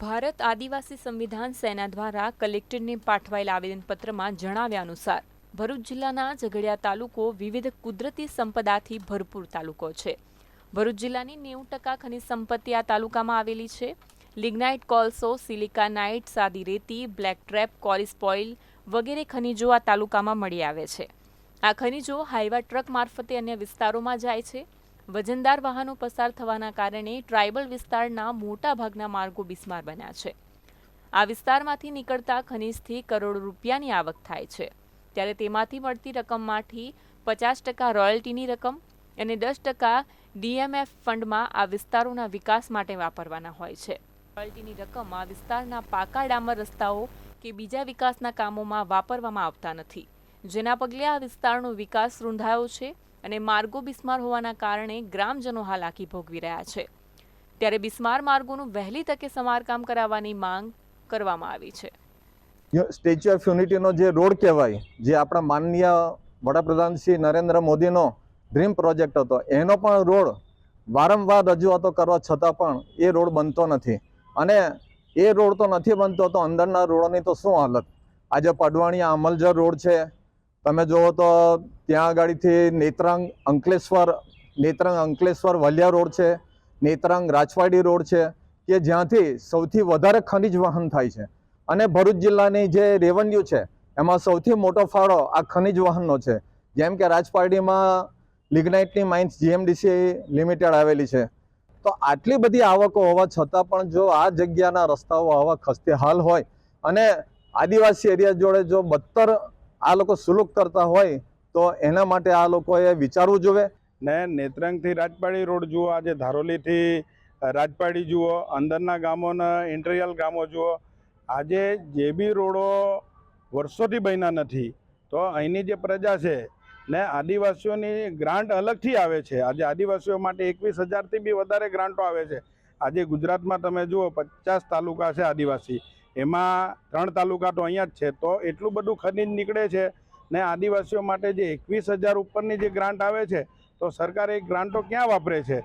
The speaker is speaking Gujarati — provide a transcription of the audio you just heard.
ભારત આદિવાસી સંવિધાન સેના દ્વારા કલેક્ટરને પાઠવાયેલ આવેદનપત્રમાં જણાવ્યા અનુસાર, ભરૂચ જિલ્લાના ઝઘડિયા તાલુકો વિવિધ કુદરતી સંપદાથી ભરપૂર તાલુકો છે. ભરૂચ જિલ્લાની નેવું ટકા ખનિજ સંપત્તિ આ તાલુકામાં આવેલી છે. લિગ્નાઇટ કોલસો, સિલિકા નાઇટ સાદી રેતી, બ્લેક ટ્રેપ, કોરિસ પોઇલ વગેરે ખનિજો આ તાલુકામાં મળી આવે છે. આ ખનિજો હાઈવા ટ્રક મારફતે અન્ય વિસ્તારોમાં જાય છે. વજનદાર વાહનો પસાર થવાના કારણે ટ્રાઇબલ વિસ્તારના મોટા ભાગના માર્ગો બિસ્માર બન્યા છે. આ વિસ્તારમાંથી નીકળતા ખનિજથી કરોડો રૂપિયાની આવક થાય છે. ત્યારે તેમાંથી મળતી રકમમાંથી પચાસ ટકા રોયલ્ટીની રકમ અને દસ ટકા ડીએમએફ ફંડમાં આ વિસ્તારોના વિકાસ માટે વાપરવાના હોય છે. રોયલ્ટીની રકમ આ વિસ્તારના પાકા ડામર રસ્તાઓ કે બીજા વિકાસના કામોમાં વાપરવામાં આવતા નથી. જેના પગલે આ વિસ્તારનો વિકાસ રૂંધાયો છે. અને માર્ગો બિસ્માર હોવાના કારણે ગ્રામજનો હાલાકી ભોગવી રહ્યા છે. ત્યારે બિસ્માર માર્ગોનું વહેલી તકે સમારકામ કરાવવાની માંગ કરવામાં આવી છે. સ્ટેચ્યુ ઓફ યુનિટીનો જે રોડ કહેવાય, જે આપણા માનનીય વડાપ્રધાન શ્રી નરેન્દ્ર મોદીનો ડ્રીમ પ્રોજેક્ટ હતો, એનો પણ રોડ વારંવાર રજૂઆતો કરવા છતાં પણ એ રોડ બનતો નથી. અને એ રોડ તો નથી બનતો તો અંદરના રોડોની તો શું હાલત? આજે પડવાણીયા અમલજર રોડ છે તમે જુઓ તો ત્યાં આગળથી નેત્રંગ અંકલેશ્વર નેત્રંગ અંકલેશ્વર વલિયા રોડ છે, નેત્રાંગ રાજવાડી રોડ છે, કે જ્યાંથી સૌથી વધારે ખનિજ વહન થાય છે. અને ભરૂચ જિલ્લાની જે રેવન્યુ છે, એમાં સૌથી મોટો ફાળો આ ખનિજ વહનનો છે. જેમ કે રાજપારડીમાં લિગ્નાઇટની માઇન્સ જીએમડીસી લિમિટેડ આવેલી છે. તો આટલી બધી આવકો હોવા છતાં પણ જો આ જગ્યાના રસ્તાઓ આવા ખસ્તેહાલ હોય અને આદિવાસી એરિયા જોડે જો બદતર આ લોકો સુલુક કરતા હોય તો એના માટે આ લોકોએ વિચારવું જોઈએ ને નેત્રંગથી રાજપાડી રોડ જુઓ આજે ધારોલીથી રાજપાડી જુઓ, અંદરના ગામોના, ઇન્ટરિયલ ગામો જુઓ, આજે જે બી રોડો વર્ષોથી બન્યા નથી, તો અહીંની જે પ્રજા છે ને આદિવાસીઓની ગ્રાન્ટ અલગથી આવે છે. આજે આદિવાસીઓ માટે એકવીસ હજારથી બી વધારે ગ્રાન્ટો આવે છે. આજે ગુજરાતમાં તમે જુઓ, પચાસ તાલુકા છે આદિવાસી. એમાં ત્રણ તાલુકા તો અહીંયા જ છે. તો એટલું બધું ખનીજ નીકળે છે ને આદિવાસીઓ માટે જે એકવીસ હજાર ઉપરની જે ગ્રાન્ટ આવે છે, તો સરકાર એ ગ્રાન્ટો ક્યાં વાપરે છે?